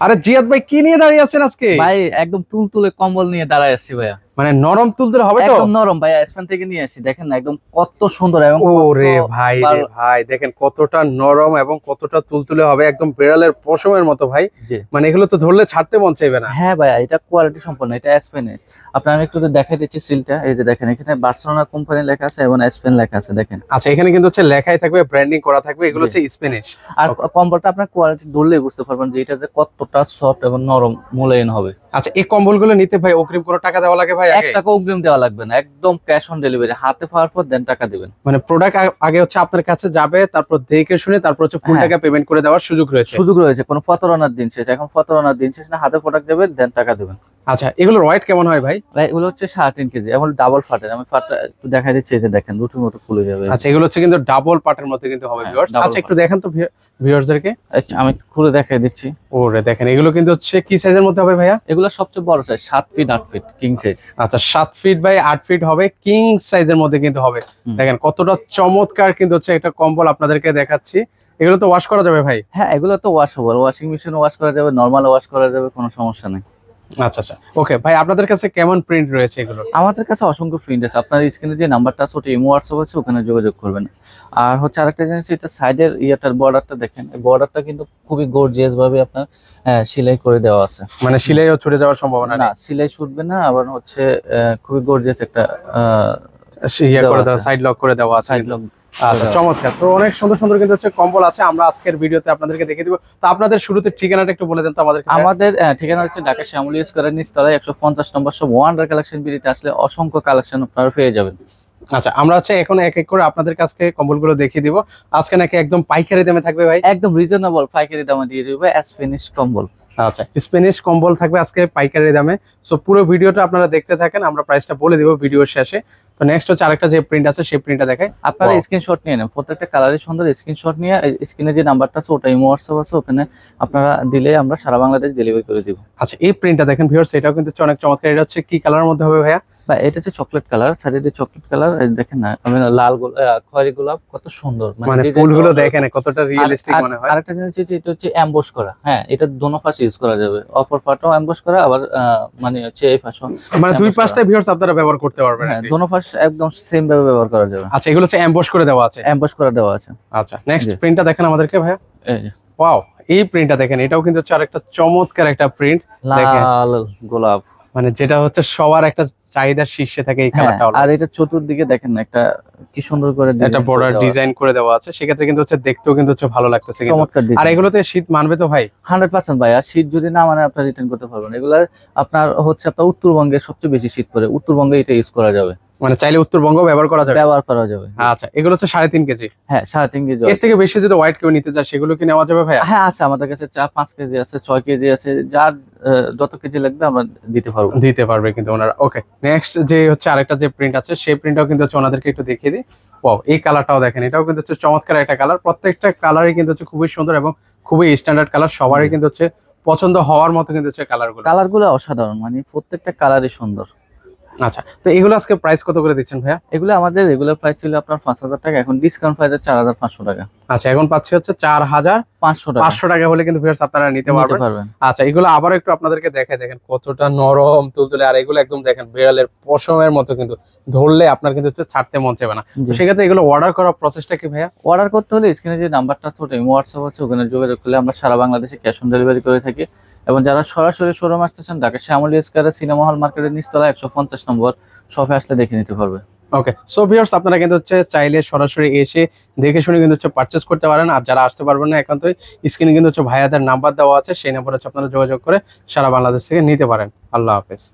আরে জিয়াদ ভাই, কি নিয়ে দাঁড়িয়ে আছেন আজকে? ভাই, একদম তুলতুলে কম্বল নিয়ে দাঁড়ায় আছি ভাইয়া। মানে নরম তুলতুলে হবে তো? একদম নরম ভাইয়া স্পেন থেকে নিয়ে আসি। দেখেন একদম কত সুন্দর এবং ও কত রে ভাই রে ভাই দেখেন কতটা নরম এবং কতটা তুলতুলে হবে একদম বিড়ালের পশমের মতো ভাই। মানে এগুলো তো ধরলে ছাড়তে মন চাইবে না। হ্যাঁ ভাইয়া এটা কোয়ালিটি সম্পন্ন এটা স্পেনের আপনার আমি একটু দেখাই দিচ্ছি সিলটা। এই যে দেখেন এখানে বার্সেলোনা কোম্পানি লেখা আছে এবং স্পেন লেখা আছে দেখেন। আচ্ছা এখানে কিন্তু হচ্ছে লেখাই থাকবে ব্র্যান্ডিং করা থাকবে এগুলো হচ্ছে স্প্যানিশ আর কম্বলটা আপনার কোয়ালিটি ধরলেই বুঝতে পারবেন যে এটা যে কতটা সফট এবং নরম মূল্যায়ন হবে। আচ্ছা এই কম্বলগুলো নিতে ভাই অগ্রিম কোনো টাকা দেওয়া লাগে ভাই? এক আগে। টাকা অগ্রিম দেওয়া লাগবে না একদম ক্যাশ অন ডেলিভারি হাতে পাওয়ার পর দেন টাকা দিবেন। মানে প্রোডাক্ট আগে হচ্ছে আপনার কাছে যাবে তারপর দেখে শুনে তারপর হচ্ছে ফুল হ্যাঁ। টাকা পেমেন্ট করে দেওয়ার সুযোগ রয়েছে। সুযোগ রয়েছে কোনো ফতরানার দিন শেষ এখন ফতরানার দিন শেষ না হাতে প্রোডাক্ট দেবেন দেন টাকা দেবেন। আচ্ছা এগুলোর ওয়েট কেমন হয় ভাই? ভাই এগুলো হচ্ছে সাড়ে তিন কেজি। এখন ডাবল ফাটের আমি ফাটটা একটু দেখাই দিচ্ছি এই যে দেখেন রুটির মতো ফুলে যাবে। আচ্ছা এগুলো হচ্ছে কিন্তু ডাবল পার্টের মধ্যে কিন্তু হবে হ্যাঁ, ভিউয়ার্স আচ্ছা একটু দেখেন তো ভিউয়ার্সদেরকে আচ্ছা, আমি খুলে দেখাই দিচ্ছি। ওরে দেখেন এগুলো কিন্তু হচ্ছে কি সাইজের মধ্যে হবে ভাইয়া? এগুলো সবচেয়ে বড় সাইজ সাত ফিট আট ফিট কিং সাইজ আচ্ছা সাত ফিট বাই আট ফিট হবে কিং সাইজের মধ্যে কিন্তু হবে। দেখেন কতটা চমৎকার কিন্তু হচ্ছে একটা কম্বল আপনাদেরকে দেখাচ্ছি। এগুলো তো ওয়াশ করা যাবে ভাই? হ্যাঁ এগুলো তো ওয়াশেবল ওয়াশিং মেশিনে ওয়াশ করা যাবে নর্মাল ওয়াশ করা যাবে কোনো সমস্যা নেই। আচ্ছা আচ্ছা। ওকে ভাই আপনাদের কাছে কেমন প্রিন্ট রয়েছে এগুলো? আমাদের কাছে অসংখ্য প্রিন্ট আছে। আপনার স্ক্রিনে যে নাম্বারটা আছে ওটা ইমো হোয়াটসঅ্যাপ আছে ওখানে যোগাযোগ করবেন। আর হচ্ছে আরেকটা জিনিস এটা সাইডের ইয়েটার বর্ডারটা দেখেন। বর্ডারটা কিন্তু খুবই গর্জিয়াস ভাবে আপনার সেলাই করে দেওয়া আছে। মানে সিলাইও ছুটে যাওয়ার সম্ভাবনা না সেলাই ছুটবে না আবার হচ্ছে খুবই গর্জিয়াস একটা ইয়ে। সাইড লক করে দেওয়া আছে। সাইড লক আচ্ছা চমৎকার। তো অনেক সুন্দর সুন্দর কিন্তু হচ্ছে কম্বল আছে আমরা আজকের ভিডিওতে আপনাদেরকে দেখে দিব। তো আপনাদের শুরুতে ঠিকানাটা একটু বলে দেন তো আমাদের আমাদের ঠিকানা হচ্ছে ঢাকা শ্যামলী নিচতলায় একশো পঞ্চাশ নম্বর সব ওয়ান্ডার কালেকশন বিড়িতে আসলে অসংখ্য কালেকশন আপনারা পেয়ে যাবেন। আচ্ছা আমরা হচ্ছে এখন এক এক করে আপনাদের কাছে কম্বলগুলো দেখিয়ে দিব। আজকে নাকি একদম পাইকারি দামে থাকবে ভাই? একদম রিজনেবল পাইকারি দামে দিয়ে দিবে অ্যাস ফিনিশ কম্বল। আচ্ছা স্প্যানিশ কম্বল থাকবে আজকে পাইকারি দামে। সো পুরো ভিডিওটা আপনারা দেখতে থাকেন আমরা প্রাইসটা বলে দিব ভিডিওর শেষে। তো নেক্সট হচ্ছে আরেকটা যে প্রিন্ট আছে সেই প্রিন্টটা দেখাই। আপনারা. স্ক্রিনশট নিয়ে নেন। প্রত্যেকটা কালারের সুন্দর স্ক্রিনশট নিয়ে স্ক্রিনে যে নাম্বারটা আছে ওটা ইমো হোয়াটসঅ্যাপ আছে ওখানে আপনারা দিলে আমরা সারা বাংলাদেশ ডেলিভারি করে দিব। আচ্ছা এই প্রিন্টটা দেখেন ভিউয়ার্স এটাও কিন্তু অনেক চমৎকার। এটা হচ্ছে কি কালারের মধ্যে হবে ভাইয়া? বা এটা হচ্ছে চকলেট কালার সাইডে চকলেট কালার দেখেন না লাল খয়েরি গোলাপ কত সুন্দর। মানে ফুলগুলো দেখেন কতটা রিয়েলিস্টিক মনে হয়। আরেকটা জিনিস হচ্ছে এটা হচ্ছে অ্যাম্বস করা। হ্যাঁ এটা দোনো পাশে ইউজ করা যাবে। অপর পাটাও অ্যাম্বস করা আবার মানে হচ্ছে এই পাশও মানে দুই পাঁচটা ভিউয়ার্স আপনারা ব্যবহার করতে পারবেন হ্যাঁ। দোনো পাশ একদম সেম ভাবে ব্যবহার করা যাবে। আচ্ছা এগুলো হচ্ছে এমবস করে দেওয়া আছে। অ্যাম্বস করা দেওয়া আছে। আচ্ছা নেক্সট। প্রিন্টটা দেখেন আমাদেরকে ভাইয়া। এই ওয়াও এই প্রিন্টটা দেখেন এটাও কিন্তু হচ্ছে আরেকটা চমৎকার একটা প্রিন্ট দেখেন। লাল গোলাপ। মানে যেটা হচ্ছে সবার একটা চাহিদার শীর্ষে থাকে এই হ্যাঁ, কালারটা আর এটা চতুর্দিকে দেখেন না একটা কি সুন্দর করে একটা বর্ডার ডিজাইন করে দেওয়া আছে সেক্ষেত্রে কিন্তু হচ্ছে দেখতেও কিন্তু হচ্ছে ভালো লাগতেছে আর এগুলোতে শীত মানবে তো ভাই? হান্ড্রেড পার্সেন্ট ভাই আর শীত যদি না মানে আপনার রিটার্ন করতে পারবেন। এগুলা আপনার হচ্ছে আপনার উত্তরবঙ্গে সবচেয়ে বেশি শীত পড়ে উত্তরবঙ্গে এটা ইউজ করা যাবে। মানে চাইলে উত্তরবঙ্গ ব্যবহার করা যাবে? ব্যবহার করা যাবে আচ্ছা এগুলো হচ্ছে সাড়ে তিন কেজি। হ্যাঁ সাড়ে তিন কেজি। এর থেকে বেশি যদি হোয়াইট কেউ নিতে চায় সেগুলো কি নেওয়া যাবে ভাই হ্যাঁ আছে আমাদের কাছে চা পাঁচ কেজি আছে ছয় কেজি আছে যার যত কেজি লাগবে আমরা দিতে পারব। দিতে পারবে কিন্তু ওনারা ওকে নেক্সট যে হচ্ছে আরেকটা যে প্রিন্ট আছে সেই প্রিন্টটাও কিন্তু হচ্ছে ওনাদেরকে একটু দেখিয়ে দিই। ওয়াও এই কালারটাও দেখেন এটাও কিন্তু হচ্ছে চমৎকার একটা কালার প্রত্যেকটা কালারই কিন্তু হচ্ছে খুবই সুন্দর এবং খুবই স্ট্যান্ডার্ড কালার সবারই কিন্তু হচ্ছে পছন্দ হওয়ার মতো কিন্তু হচ্ছে কালারগুলো কালারগুলো অসাধারণ মানে প্রত্যেকটা কালারই সুন্দর। আচ্ছা তো এগুলো আজকে প্রাইস কত করে দিচ্ছেন ভাইয়া? এগুলো আমাদের রেগুলার প্রাইস ছিল আপনার পাঁচ হাজার টাকা এখন ডিসকাউন্ট প্রাইস চার হাজার পাঁচশো টাকা। আচ্ছা এখন পাচ্ছি হচ্ছে চার হাজার পাঁচশো টাকা। পাঁচশো টাকা হলে কিন্তু ভিউয়ার্স আপনারা নিতে পারবেন। আচ্ছা এগুলো আবার একটু আপনাদেরকে দেখাই দেখেন কতটা নরম তুলতুলে আর এগুলো একদম দেখেন বিড়ালের পশমের মতো কিন্তু ধরলে আপনার কিন্তু হচ্ছে ছাড়তে মন চাইবে না। সেক্ষেত্রে এগুলো অর্ডার করার প্রসেসটা কি ভাইয়া? অর্ডার করতে হলে স্ক্রিনে যে নাম্বারটা আছে ওটা হোয়াটসঅ্যাপ আছে ওখানে যোগাযোগ করলে আমরা সারা বাংলাদেশে ক্যাশ অন ডেলিভারি করে থাকি। এবং যারা সরাসরি শোরুম আসতেছেন ঢাকা শ্যামলী স্কোয়ারে সিনেমা হল মার্কেটের নিচতলা একশো পঞ্চাশ নম্বর শপে আসলে দেখে নিতে পারবে। ওকে সো ভিউয়ার্স আপনারা কিন্তু হচ্ছে চাইলে সরাসরি এসে দেখে শুনে কিন্তু হচ্ছে পারচেস করতে পারেন। আর যারা আসতে পারবেন না একান্তই স্ক্রিনে কিন্তু হচ্ছে ভাইয়াদের নাম্বার দেওয়া আছে, সেই নাম্বার হচ্ছে আপনারা যোগাযোগ করে সারা বাংলাদেশ থেকে নিতে পারেন। আল্লাহ হাফেজ।